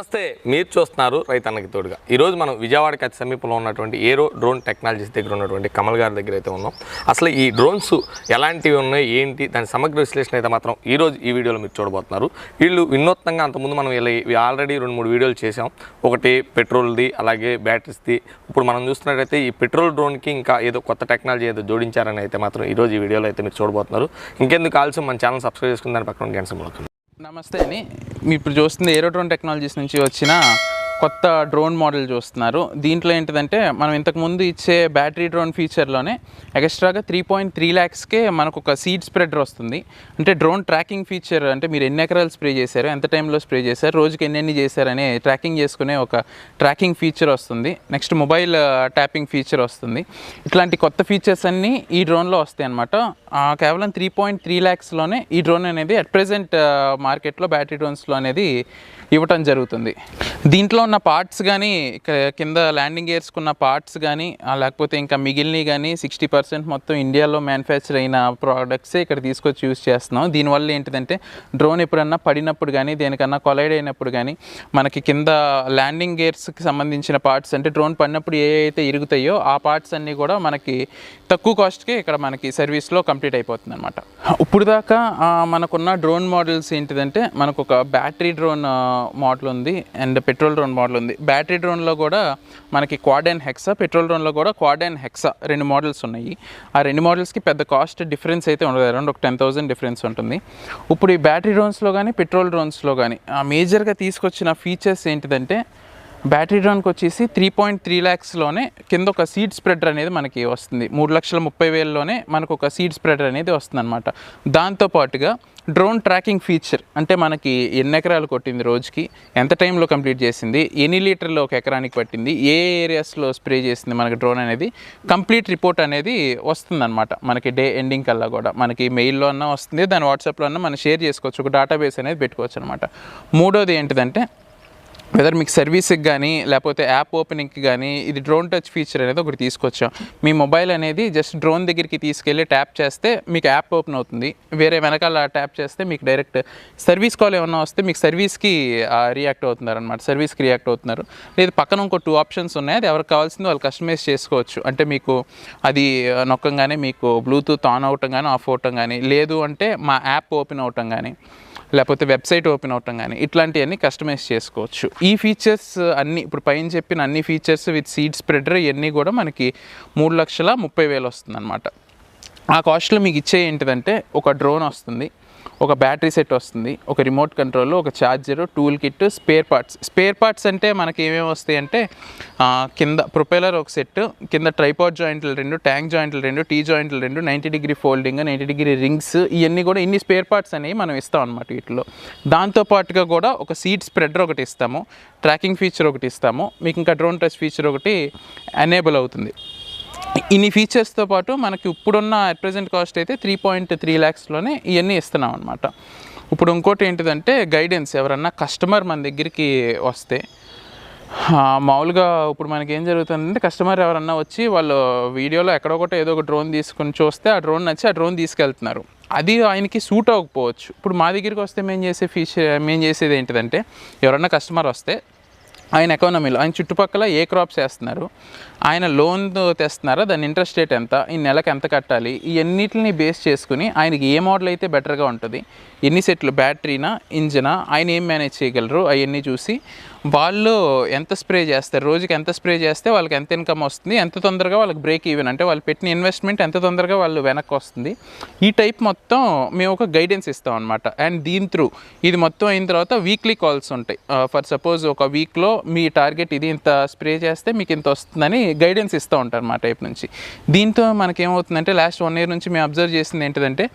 నమస్తే మీరు చూస్తున్నారు రైతన్నకి తోడుగా. ఈరోజు మనం విజయవాడకి అతి సమీపంలో ఉన్నటువంటి ఏరో డ్రోన్ టెక్నాలజీస్ దగ్గర ఉన్నటువంటి కమల్ గారి దగ్గర అయితే ఉన్నాం. అసలు ఈ డ్రోన్స్ ఎలాంటివి ఉన్నాయి ఏంటి దాని సమగ్ర విశ్లేషణ అయితే మాత్రం ఈరోజు ఈ వీడియోలో మీరు చూడబోతున్నారు. వీళ్ళు వినూత్నంగా అంతకుముందు మనం ఇలా ఆల్రెడీ రెండు మూడు వీడియోలు చేసాం ఒకటి పెట్రోల్ది అలాగే బ్యాటరీస్ది. ఇప్పుడు మనం చూస్తున్నట్టయితే ఈ పెట్రోల్ డ్రోన్కి ఇంకా ఏదో కొత్త టెక్నాలజీ ఏదో జోడించారని అయితే మాత్రం ఈరోజు ఈ వీడియోలో అయితే మీరు చూడబోతున్నారు. ఇంకెందుకు ఆలస్యం మన ఛానల్ సబ్స్క్రైబ్ చేసుకుని దాని పక్కన గంట నమస్తే అని మీ ఇప్పుడు చూస్తుంది ఏరోడ్రోన్ టెక్నాలజీస్ నుంచి వచ్చిన కొత్త డ్రోన్ మోడల్ చూస్తున్నారు. దీంట్లో ఏంటిదంటే మనం ఇంతకుముందు ఇచ్చే బ్యాటరీ డ్రోన్ ఫీచర్లోనే ఎక్స్ట్రాగా త్రీ పాయింట్ త్రీ ల్యాక్స్కే మనకు ఒక సీడ్ స్ప్రెడర్ వస్తుంది. అంటే డ్రోన్ ట్రాకింగ్ ఫీచర్ అంటే మీరు ఎన్ని ఎకరాలు స్ప్రే చేశారు ఎంత టైంలో స్ప్రే చేశారు రోజుకి ఎన్ని చేశారనే ట్రాకింగ్ చేసుకునే ఒక ట్రాకింగ్ ఫీచర్ వస్తుంది. నెక్స్ట్ మొబైల్ ట్యాపింగ్ ఫీచర్ వస్తుంది. ఇట్లాంటి కొత్త ఫీచర్స్ అన్నీ ఈ డ్రోన్లో వస్తాయి అనమాట కేవలం త్రీ పాయింట్ త్రీ ల్యాక్స్లోనే ఈ డ్రోన్ అనేది అట్ ప్రజెంట్ మార్కెట్లో బ్యాటరీ డ్రోన్స్లో అనేది ఇవ్వటం జరుగుతుంది. దీంట్లో ఉన్న పార్ట్స్ కానీ కింద ల్యాండింగ్ గేర్స్కున్న పార్ట్స్ కానీ లేకపోతే ఇంకా మిగిలినవి కానీ సిక్స్టీ పర్సెంట్ మొత్తం ఇండియాలో మ్యానుఫ్యాక్చర్ అయిన ప్రోడక్ట్సే ఇక్కడ తీసుకొచ్చి యూస్ చేస్తున్నాం. దీనివల్ల ఏంటిదంటే డ్రోన్ ఎప్పుడన్నా పడినప్పుడు కానీ దేనికన్నా కొలైడ్ అయినప్పుడు కానీ మనకి కింద ల్యాండింగ్ గేర్స్కి సంబంధించిన పార్ట్స్ అంటే డ్రోన్ పడినప్పుడు ఏ అయితే ఇరుగుతాయో ఆ పార్ట్స్ అన్నీ కూడా మనకి తక్కువ కాస్ట్కే ఇక్కడ మనకి సర్వీస్లో కంప్లీట్ అయిపోతుంది అనమాట ఇప్పుడు దాకా మనకున్న డ్రోన్ మోడల్స్ ఏంటిదంటే మనకు ఒక బ్యాటరీ డ్రోన్ మోడల్ ఉంది అండ్ పెట్రోల్ డ్రోన్ మోడల్ ఉంది. బ్యాటరీ డ్రోన్లో కూడా మనకి క్వాడ్ అండ్ హెక్సా పెట్రోల్ డ్రోన్లో కూడా క్వాడ్ అండ్ హెక్సా రెండు మోడల్స్ ఉన్నాయి. ఆ రెండు మోడల్స్కి పెద్ద కాస్ట్ డిఫరెన్స్ అయితే ఉండదు. అరౌండ్ ఒక టెన్ థౌసండ్ డిఫరెన్స్ ఉంటుంది. ఇప్పుడు ఈ బ్యాటరీ డ్రోన్స్లో కానీ పెట్రోల్ డ్రోన్స్లో కానీ మేజర్గా తీసుకొచ్చిన ఫీచర్స్ ఏంటిదంటే బ్యాటరీ డ్రోన్కి వచ్చేసి త్రీ పాయింట్ త్రీ ల్యాక్స్లోనే కింద ఒక సీడ్ స్ప్రెడర్ అనేది మనకి వస్తుంది. మూడు లక్షల ముప్పై వేలలోనే మనకు ఒక సీడ్ స్ప్రెడర్ అనేది వస్తుంది అనమాట దాంతోపాటుగా డ్రోన్ ట్రాకింగ్ ఫీచర్ అంటే మనకి ఎన్ని ఎకరాలు కొట్టింది రోజుకి ఎంత టైంలో కంప్లీట్ చేసింది ఎన్ని లీటర్లు ఒక ఎకరానికి పట్టింది ఏ ఏరియాస్లో స్ప్రే చేసింది మనకి డ్రోన్ అనేది కంప్లీట్ రిపోర్ట్ అనేది వస్తుందన్నమాట. మనకి డే ఎండింగ్ కల్లా కూడా. మనకి మెయిల్లో అన్నా వస్తుంది దాని వాట్సాప్లో అన్నా మనం షేర్ చేసుకోవచ్చు ఒక డేటాబేస్ అనేది పెట్టుకోవచ్చు అనమాట మూడోది ఏంటిదంటే వెదర్ మీకు సర్వీస్కి కానీ లేకపోతే యాప్ ఓపెనింగ్కి కానీ ఇది డ్రోన్ టచ్ ఫీచర్ అనేది ఒకటి తీసుకొచ్చాం. మీ మొబైల్ అనేది జస్ట్ డ్రోన్ దగ్గరికి తీసుకెళ్ళి ట్యాప్ చేస్తే మీకు యాప్ ఓపెన్ అవుతుంది. వేరే వెనకాల ట్యాప్ చేస్తే మీకు డైరెక్ట్ సర్వీస్ కాల్ ఏమన్నా వస్తే మీకు సర్వీస్కి రియాక్ట్ అవుతున్నారు అనమాట సర్వీస్కి రియాక్ట్ అవుతున్నారు. లేదు పక్కన ఇంకో టూ ఆప్షన్స్ ఉన్నాయి. అది ఎవరికి కావాల్సింది వాళ్ళు కస్టమైజ్ చేసుకోవచ్చు. అంటే మీకు అది నొక్కంగానే మీకు బ్లూటూత్ ఆన్ అవటం కానీ ఆఫ్ అవటం కానీ లేదు అంటే మా యాప్ ఓపెన్ అవటం కానీ లేకపోతే వెబ్సైట్ ఓపెన్ అవటం కానీ ఇట్లాంటివన్నీ కస్టమైజ్ చేసుకోవచ్చు. ఈ ఫీచర్స్ అన్ని ఇప్పుడు పైన చెప్పిన అన్ని ఫీచర్స్ విత్ సీడ్ స్ప్రెడర్ ఇవన్నీ కూడా మనకి మూడు లక్షల ముప్పై వేలు వస్తుంది ఆ కాస్ట్లో మీకు ఇచ్చే ఏంటిదంటే ఒక డ్రోన్ వస్తుంది. ఒక బ్యాటరీ సెట్ వస్తుంది ఒక రిమోట్ కంట్రోల్ ఒక charger tool kit spare parts. Spare parts అంటే మనకి ఏమేమి వస్తాయి అంటే కింద ప్రొపెలర్ ఒక సెట్ కింద ట్రైపాడ్ జాయింట్లు రెండు ట్యాంక్ జాయింట్లు రెండు టీ జాయింట్లు రెండు ninety degree folding ninety degree rings ఇవన్నీ కూడా ఇన్ని స్పేర్ పార్ట్స్ అనేవి మనం ఇస్తాం అనమాట వీటిలో. దాంతోపాటుగా కూడా ఒక సీట్ స్ప్రెడర్ ఒకటి ఇస్తాము ట్రాకింగ్ ఫీచర్ ఒకటి ఇస్తాము మీకు ఇంకా డ్రోన్ టచ్ ఫీచర్ ఒకటి ఎనేబుల్ అవుతుంది. ఇన్ని ఫీచర్స్తో పాటు మనకి ఇప్పుడున్న అట్ ప్రజెంట్ కాస్ట్ అయితే త్రీ పాయింట్ త్రీ ల్యాక్స్లోనే ఇవన్నీ ఇస్తున్నాం అనమాట ఇప్పుడు ఇంకోటి ఏంటిదంటే గైడెన్స్ ఎవరన్నా కస్టమర్ మన దగ్గరికి వస్తే మామూలుగా ఇప్పుడు మనకి ఏం జరుగుతుందంటే కస్టమర్ ఎవరన్నా వచ్చి వాళ్ళు వీడియోలో ఎక్కడో ఒకటి ఏదో ఒక డ్రోన్ తీసుకుని చూస్తే ఆ డ్రోన్ నచ్చి ఆ డ్రోన్ తీసుకెళ్తున్నారు. అది ఆయనకి సూట్ అవ్వకపోవచ్చు. ఇప్పుడు మా దగ్గరికి వస్తే మేము చేసే ఫీచర్ మేము చేసేది ఏంటిదంటే ఎవరన్నా కస్టమర్ వస్తే ఆయన ఎకానమీలో ఆయన చుట్టుపక్కల ఏ క్రాప్స్ వేస్తున్నారు? ఆయన లోన్ తెస్తున్నారా? దాని ఇంట్రెస్ట్ రేట్ ఎంత? ఈ నెలకు ఎంత కట్టాలి? ఇవన్నిటిని బేస్ చేసుకుని ఆయనకి ఏ మోడల్ అయితే బెటర్గా ఉంటుంది? ఎన్ని సెట్లు? బ్యాటరీనా ఇంజనా ఆయన ఏం మేనేజ్ చేయగలరు? అవన్నీ చూసి వాళ్ళు ఎంత స్ప్రే చేస్తారు? రోజుకి ఎంత స్ప్రే చేస్తే వాళ్ళకి ఎంత ఇన్కమ్ వస్తుంది? ఎంత తొందరగా వాళ్ళకి బ్రేక్ ఈవెన్ అంటే వాళ్ళు పెట్టిన ఇన్వెస్ట్మెంట్ ఎంత తొందరగా వాళ్ళు వెనక్కి వస్తుంది? ఈ టైప్ మొత్తం మేము ఒక గైడెన్స్ ఇస్తాం అనమాట అండ్ దీని త్రూ ఇది మొత్తం అయిన తర్వాత వీక్లీ కాల్స్ ఉంటాయి. Uh, ఫర్ సపోజ్ ఒక వీక్లో మీ టార్గెట్ ఇది ఇంత స్ప్రే చేస్తే మీకు ఇంత వస్తుందని గైడెన్స్ ఇస్తూ ఉంటారు మా టైప్ నుంచి. దీంతో మనకేమవుతుందంటే లాస్ట్ వన్ ఇయర్ నుంచి మేము అబ్జర్వ్ చేసింది ఏంటిదంటే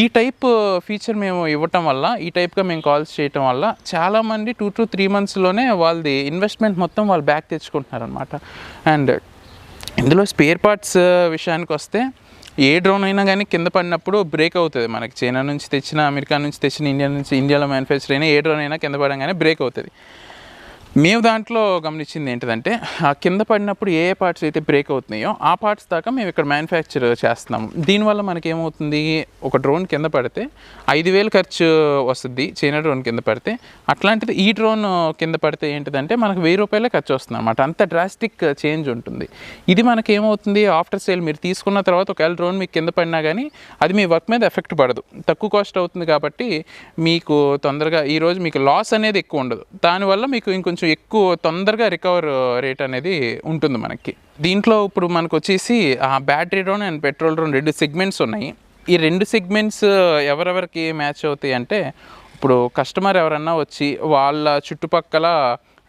ఈ టైప్ ఫీచర్ మేము ఇవ్వటం వల్ల ఈ టైప్గా మేము కాల్స్ చేయటం వల్ల చాలామంది టూ టు త్రీ మంత్స్లోనే వాళ్ళది ఇన్వెస్ట్మెంట్ మొత్తం వాళ్ళు బ్యాక్ తెచ్చుకుంటున్నారు అనమాట అండ్ ఇందులో స్పేర్ పార్ట్స్ విషయానికి వస్తే ఏ డ్రోన్ అయినా కానీ కింద పడినప్పుడు బ్రేక్ అవుతుంది మనకి. చైనా నుంచి తెచ్చిన అమెరికా నుంచి తెచ్చిన ఇండియా నుంచి ఇండియాలో మ్యానుఫ్యాక్చర్ అయినా ఏ డ్రోన్ అయినా కింద పడగానే బ్రేక్ అవుతుంది. మేము దాంట్లో గమనించింది ఏంటంటే ఆ కింద పడినప్పుడు ఏ ఏ పార్ట్స్ అయితే బ్రేక్ అవుతున్నాయో ఆ పార్ట్స్ దాకా మేము ఇక్కడ మ్యానుఫ్యాక్చర్ చేస్తున్నాము దీనివల్ల మనకి ఏమవుతుంది ఒక డ్రోన్ కింద పడితే ఐదు వేలు ఖర్చు వస్తుంది చైనా డ్రోన్ కింద పడితే. అట్లాంటిది ఈ డ్రోన్ కింద పడితే ఏంటిదంటే మనకు వెయ్యి రూపాయలే ఖర్చు వస్తుంది అనమాట అంత డ్రాస్టిక్ చేంజ్ ఉంటుంది. ఇది మనకి ఏమవుతుంది ఆఫ్టర్ సేల్ మీరు తీసుకున్న తర్వాత ఒకవేళ డ్రోన్ మీకు కింద పడినా కానీ అది మీ వర్క్ మీద ఎఫెక్ట్ పడదు. తక్కువ కాస్ట్ అవుతుంది కాబట్టి మీకు తొందరగా ఈరోజు మీకు లాస్ అనేది ఎక్కువ ఉండదు. దానివల్ల మీకు ఇంకొంచెం ఎక్కువ తొందరగా రికవర్ రేట్ అనేది ఉంటుంది మనకి. దీంట్లో ఇప్పుడు మనకు వచ్చేసి ఆ battery drone and petrol drone రెండు సెగ్మెంట్స్ ఉన్నాయి. ఈ రెండు సెగ్మెంట్స్ ఎవరెవరికి మ్యాచ్ అవుతాయి అంటే ఇప్పుడు కస్టమర్ ఎవరన్నా వచ్చి వాళ్ళ చుట్టుపక్కల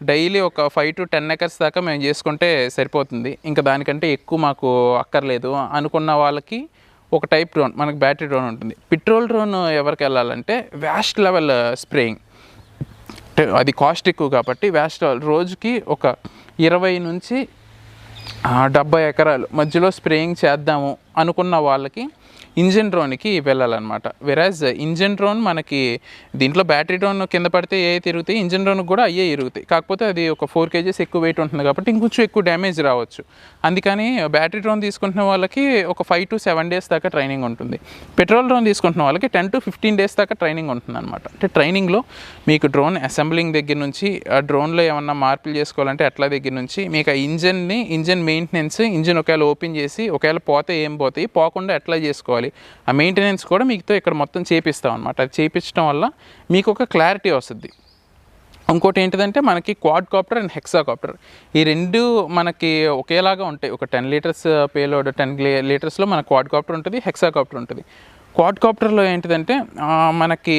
డైలీ ఒక ఫైవ్ టు టెన్ ఎకర్స్ దాకా మేము చేసుకుంటే సరిపోతుంది. ఇంకా దానికంటే ఎక్కువ మాకు అక్కర్లేదు అనుకున్న వాళ్ళకి ఒక టైప్ డ్రోన్ మనకు బ్యాటరీ డ్రోన్ ఉంటుంది. పెట్రోల్ డ్రోన్ ఎవరికి వెళ్ళాలంటే వ్యాస్ట్ లెవెల్ స్ప్రేయింగ్ అది కాస్ట్ ఎక్కువ కాబట్టి వ్యాస్ట్ రోజుకి ఒక ఇరవై నుంచి డెబ్బై ఎకరాలు మధ్యలో స్ప్రేయింగ్ చేద్దాము అనుకున్న వాళ్ళకి ఇంజన్ డ్రోన్కి వెళ్ళాలన్నమాట. వెరాజ్ ఇంజన్ డ్రోన్ మనకి దీంట్లో బ్యాటరీ డ్రోన్ కింద పడితే ఏ తిరుగుతాయి ఇంజన్ డ్రోన్ కూడా అయ్యే ఇరుగుతాయి కాకపోతే అది ఒక ఫోర్ కేజెస్ ఎక్కువ వెయిట్ ఉంటుంది కాబట్టి ఇంకొంచెం ఎక్కువ డ్యామేజ్ రావచ్చు. అందుకని బ్యాటరీ డ్రోన్ తీసుకుంటున్న వాళ్ళకి ఒక ఫైవ్ టు సెవెన్ డేస్ దాకా ట్రైనింగ్ ఉంటుంది. పెట్రోల్ డ్రోన్ తీసుకుంటున్న వాళ్ళకి టెన్ టు ఫిఫ్టీన్ డేస్ దాకా ట్రైనింగ్ ఉంటుంది అనమాట అంటే ట్రైనింగ్లో మీకు డ్రోన్ అసెంబ్లింగ్ దగ్గర నుంచి ఆ డ్రోన్లో ఏమన్నా మార్పులు చేసుకోవాలంటే అట్లా దగ్గర నుంచి మీకు ఆ ఇంజన్ని ఇంజన్ మెయింటెనెన్స్ ఇంజన్ ఒకవేళ ఓపెన్ చేసి ఒకవేళ పోతే ఏం పోతాయి? పోకుండా ఎట్లా చేసుకోవాలి. ఆ మెయింటెనెన్స్ కూడా మీతో ఇక్కడ మొత్తం చేపిస్తాం అనమాట అది చేపించడం వల్ల మీకు ఒక క్లారిటీ వస్తుంది. ఇంకోటి ఏంటిదంటే మనకి quadcopter and hexacopter ఈ రెండు మనకి ఒకేలాగా ఉంటాయి. ఒక టెన్ లీటర్స్ పేలోడ్ టెన్ లీటర్స్లో మన క్వాడ్ కాప్టర్ ఉంటుంది హెక్సా కాప్టర్ ఉంటుంది. క్వాడ్ కాప్టర్లో ఏంటిదంటే మనకి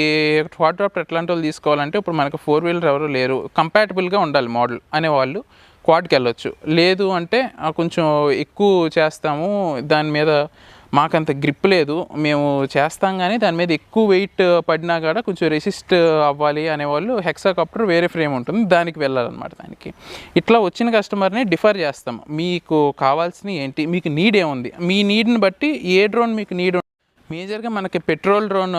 క్వాడ్ కాప్టర్ ఎట్లాంటి వాళ్ళు తీసుకోవాలంటే ఇప్పుడు మనకు ఫోర్ వీలర్ ఎవరు లేరు. కంపాటబుల్గా ఉండాలి మోడల్ అనేవాళ్ళు క్వాడ్కి వెళ్ళొచ్చు లేదు అంటే కొంచెం ఎక్కువ చేస్తాము. దాని మీద మాకంత గ్రిప్ లేదు. మేము చేస్తాం కానీ దాని మీద ఎక్కువ వెయిట్ పడినా కూడా కొంచెం రెసిస్ట్ అవ్వాలి అనేవాళ్ళు హెక్సాకాప్టర్ వేరే ఫ్రేమ్ ఉంటుంది. దానికి వెళ్ళాలన్నమాట దానికి. ఇట్లా వచ్చిన కస్టమర్ని డిఫర్ చేస్తాం. మీకు కావాల్సినవి ఏంటి? మీకు నీడ్ ఏముంది? మీ నీడ్ని బట్టి ఏ డ్రోన్ మీకు నీడ్ మేజర్గా మనకి పెట్రోల్ డ్రోన్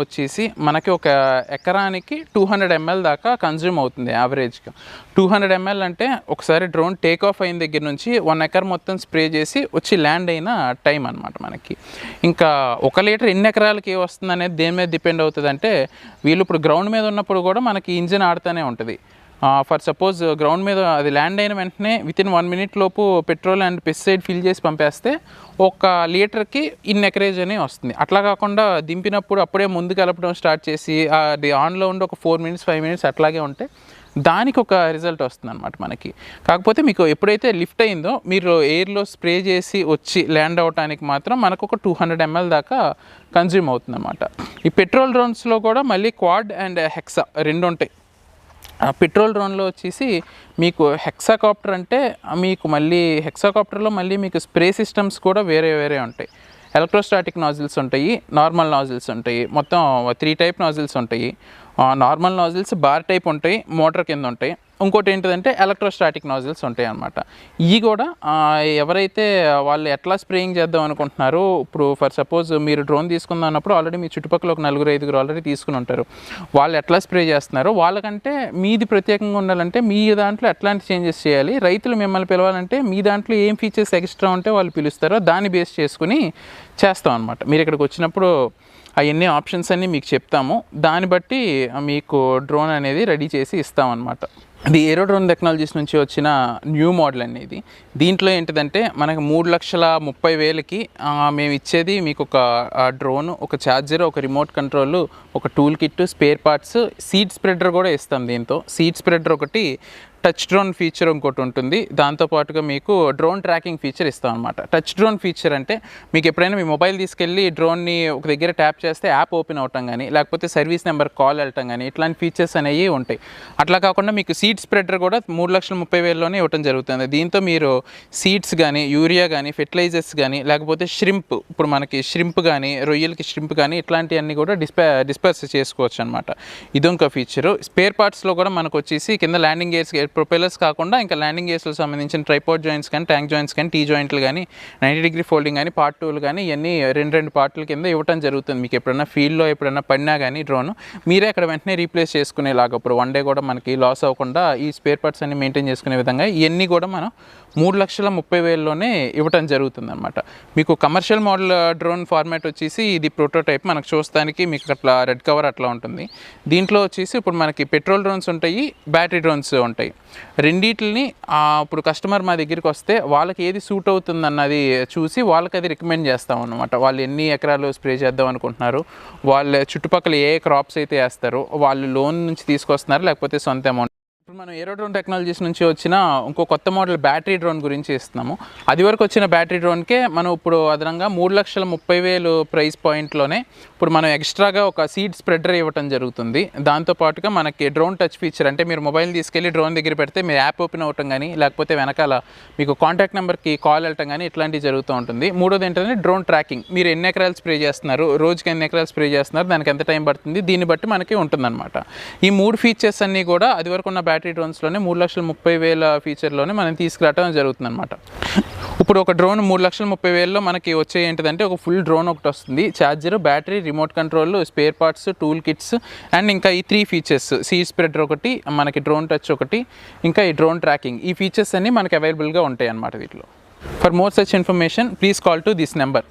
వచ్చేసి మనకి ఒక ఎకరానికి టూ హండ్రెడ్ ఎంఎల్ దాకా కన్జ్యూమ్ అవుతుంది యావరేజ్గా. టూ హండ్రెడ్ ఎంఎల్ అంటే ఒకసారి డ్రోన్ టేక్ ఆఫ్ అయిన దగ్గర నుంచి వన్ ఎకర్ మొత్తం స్ప్రే చేసి వచ్చి ల్యాండ్ అయిన టైం అనమాట మనకి. ఇంకా ఒక లీటర్ ఎన్ని ఎకరాలకి వస్తుంది అనేది దేని మీద డిపెండ్ అవుతుంది అంటే వీళ్ళు ఇప్పుడు గ్రౌండ్ మీద ఉన్నప్పుడు కూడా మనకి ఇంజిన్ ఆడుతూనే ఉంటుంది. ఫర్ సపోజ్ గ్రౌండ్ మీద అది ల్యాండ్ అయిన వెంటనే విత్ ఇన్ వన్ మినిట్ లోపు పెట్రోల్ అండ్ పెస్టిసైడ్ ఫిల్ చేసి పంపేస్తే ఒక లీటర్కి ఇన్ ఎకరేజ్ అని వస్తుంది. అట్లా కాకుండా దింపినప్పుడు అప్పుడే ముందు కలపడం స్టార్ట్ చేసి అది ఆన్లో ఉండి ఒక ఫోర్ మినిట్స్ ఫైవ్ మినిట్స్ అట్లాగే ఉంటే దానికి ఒక రిజల్ట్ వస్తుంది అనమాట మనకి. కాకపోతే మీకు ఎప్పుడైతే లిఫ్ట్ అయిందో మీరు ఎయిర్లో స్ప్రే చేసి వచ్చి ల్యాండ్ అవడానికి మాత్రం మనకు ఒక టూ హండ్రెడ్ ఎంఎల్ దాకా కన్జ్యూమ్ అవుతుంది అనమాట ఈ పెట్రోల్ డ్రోన్స్లో కూడా మళ్ళీ క్వాడ్ అండ్ హెక్సా రెండు ఉంటాయి పెట్రోల్ డ్రోన్లో వచ్చేసి మీకు హెక్సాకాప్టర్ అంటే మీకు మళ్ళీ హెక్సాకాప్టర్లో మళ్ళీ మీకు స్ప్రే సిస్టమ్స్ కూడా వేరే వేరే ఉంటాయి. ఎలక్ట్రోస్టాటిక్ నాజిల్స్ ఉంటాయి నార్మల్ నాజిల్స్ ఉంటాయి మొత్తం త్రీ టైప్ నాజిల్స్ ఉంటాయి. నార్మల్ నాజిల్స్ బార్ టైప్ ఉంటాయి మోటార్ కింద ఉంటాయి. ఇంకోటి ఏంటిదంటే ఎలక్ట్రోస్టాటిక్ నాజిల్స్ ఉంటాయి అనమాట ఇవి కూడా ఎవరైతే వాళ్ళు ఎట్లా స్ప్రేయింగ్ చేద్దాం అనుకుంటున్నారో ఇప్పుడు ఫర్ సపోజ్ మీరు డ్రోన్ తీసుకుందాం అన్నప్పుడు ఆల్రెడీ మీ చుట్టుపక్కల ఒక నలుగురు ఐదుగురు ఆల్రెడీ తీసుకుని ఉంటారు. వాళ్ళు ఎట్లా స్ప్రే చేస్తున్నారో వాళ్ళకంటే మీది ప్రత్యేకంగా ఉండాలంటే మీ దాంట్లో ఎట్లాంటి చేంజెస్ చేయాలి రైతులు మిమ్మల్ని పిలవాలంటే మీ దాంట్లో ఏం ఫీచర్స్ ఎక్స్ట్రా ఉంటే వాళ్ళు పిలుస్తారో దాన్ని బేస్ చేసుకుని చేస్తాం అనమాట మీరు ఇక్కడికి వచ్చినప్పుడు అవన్నీ ఆప్షన్స్ అన్నీ మీకు చెప్తాము. దాన్ని బట్టి మీకు డ్రోన్ అనేది రెడీ చేసి ఇస్తామన్నమాట. ఇది ఏరో డ్రోన్ టెక్నాలజీస్ నుంచి వచ్చిన న్యూ మోడల్ అనేది దీంట్లో ఏంటిదంటే మనకు మూడు లక్షల ముప్పై వేలకి మేము ఇచ్చేది మీకు ఒక డ్రోన్ ఒక ఛార్జర్ ఒక రిమోట్ కంట్రోల్ ఒక tool kit spare parts seed spreader కూడా ఇస్తాం దీంతో. సీడ్ స్ప్రెడర్ ఒకటి టచ్ డ్రోన్ ఫీచర్ ఇంకోటి ఉంటుంది. దాంతోపాటుగా మీకు డ్రోన్ ట్రాకింగ్ ఫీచర్ ఇస్తాం అనమాట టచ్ డ్రోన్ ఫీచర్ అంటే మీకు ఎప్పుడైనా మీ మొబైల్ తీసుకెళ్ళి డ్రోన్ని ఒక దగ్గర ట్యాప్ చేస్తే యాప్ ఓపెన్ అవటం కానీ లేకపోతే సర్వీస్ నెంబర్ కాల్ వెళ్ళటం కానీ ఇట్లాంటి ఫీచర్స్ అనేవి ఉంటాయి. అట్లా కాకుండా మీకు సీడ్ స్ప్రెడర్ కూడా మూడు లక్షల ముప్పై వేలలోనే ఇవ్వటం జరుగుతుంది. దీంతో మీరు సీడ్స్ కానీ యూరియా కానీ ఫెర్టిలైజర్స్ కానీ లేకపోతే ష్రింప్ ఇప్పుడు మనకి షిరింప్ కానీ రొయ్యలకి షిరింప్ కానీ ఇట్లాంటివన్నీ కూడా డిస్పా డిస్పర్స్ చేసుకోవచ్చు అనమాట ఇదొక ఫీచరు. స్పేర్ పార్ట్స్లో కూడా మనకు వచ్చేసి కింద ల్యాండింగ్ గేర్స్ ప్రొపెలర్స్ కాకుండా ఇంకా ల్యాండింగ్ గేర్స్లో సంబంధించిన ట్రైపోర్ట్ జాయింట్స్ కానీ ట్యాంక్ జాయింట్స్ కానీ టీ జాయింట్లు కానీ నైంటీ డిగ్రీ ఫోల్డింగ్ కానీ పార్ట్ టూలు కానీ ఇవన్నీ రెండు రెండు పార్ట్ల కింద ఇవ్వటం జరుగుతుంది. మీకు ఎప్పుడైనా ఫీల్డ్లో ఎప్పుడైనా పడినా కానీ డ్రోన్ మీరే అక్కడ వెంటనే రీప్లేస్ చేసుకునేలాగా ఇప్పుడు వన్ డే కూడా మనకి లాస్ అవ్వకుండా ఈ స్పేర్ పార్ట్స్ అన్ని మెయింటైన్ చేసుకునే విధంగా ఇవన్నీ కూడా మనం మూడు లక్షల ముప్పై వేలలోనే ఇవ్వటం జరుగుతుంది అనమాట మీకు కమర్షియల్ మోడల్ డ్రోన్ ఫార్మాట్ వచ్చేసి ఇది ప్రోటోటైప్ మనకు చూస్తానికి మీకు అట్లా రెడ్ కవర్ అట్లా ఉంటుంది. దీంట్లో వచ్చేసి ఇప్పుడు మనకి పెట్రోల్ డ్రోన్స్ ఉంటాయి బ్యాటరీ డ్రోన్స్ ఉంటాయి. రెండింటిని ఇప్పుడు కస్టమర్ మా దగ్గరికి వస్తే వాళ్ళకి ఏది సూట్ అవుతుంది అన్నది చూసి వాళ్ళకి అది రికమెండ్ చేస్తాం అనమాట వాళ్ళు ఎన్ని ఎకరాలు స్ప్రే చేద్దాం అనుకుంటున్నారు వాళ్ళ చుట్టుపక్కల ఏ క్రాప్స్ అయితే వేస్తారో వాళ్ళు లోన్ నుంచి తీసుకొస్తున్నారు లేకపోతే సొంత అమౌంట్ ఇప్పుడు మనం ఏరో డ్రోన్ టెక్నాలజీస్ నుంచి వచ్చిన ఇంకో కొత్త మోడల్ బ్యాటరీ డ్రోన్ గురించి ఇస్తున్నాము అది వరకు వచ్చిన బ్యాటరీ డ్రోన్కే మనం ఇప్పుడు అదనంగా మూడు లక్షల ముప్పై వేలు ప్రైస్ పాయింట్లోనే ఇప్పుడు మనం ఎక్స్ట్రాగా ఒక సీడ్ స్ప్రెడర్ ఇవ్వటం జరుగుతుంది. దాంతో పాటుగా మనకి డ్రోన్ టచ్ ఫీచర్ అంటే మీరు మొబైల్ తీసుకెళ్ళి డ్రోన్ దగ్గర పెడితే మీరు యాప్ ఓపెన్ అవ్వటం కానీ లేకపోతే వెనకాల మీకు కాంటాక్ట్ నెంబర్కి కాల్ వెళ్ళటం కానీ ఇట్లాంటివి జరుగుతూ ఉంటుంది. మూడోది ఏంటంటే డ్రోన్ ట్రాకింగ్. మీరు ఎన్ని ఎకరాలు స్ప్రే చేస్తున్నారు రోజుకి ఎన్ని ఎకరాలు స్ప్రే చేస్తున్నారు దానికి ఎంత టైం పడుతుంది దీన్ని బట్టి మనకి ఉంటుందన్నమాట. ఈ మూడు ఫీచర్స్ అన్నీ కూడా అది వరకు ఉన్న బ్యాటరీ డ్రోన్స్లోనే మూడు లక్షల ముప్పై వేల ఫీచర్లోనే మనం తీసుకురావడం జరుగుతుంది అనమాట ఇప్పుడు ఒక డ్రోన్ మూడు లక్షల ముప్పై వేలలో మనకి వచ్చే ఏంటిదంటే ఒక ఫుల్ డ్రోన్ ఒకటి వస్తుంది. Charger battery remote control spare parts tool kits and ఇంకా ఈ త్రీ ఫీచర్స్ సీ స్ప్రెడర్ ఒకటి మనకి డ్రోన్ టచ్ ఒకటి ఇంకా ఈ డ్రోన్ ట్రాకింగ్ ఈ ఫీచర్స్ అన్నీ మనకి అవైలబుల్గా ఉంటాయి అన్నమాట వీటిలో. For more such information please call to this number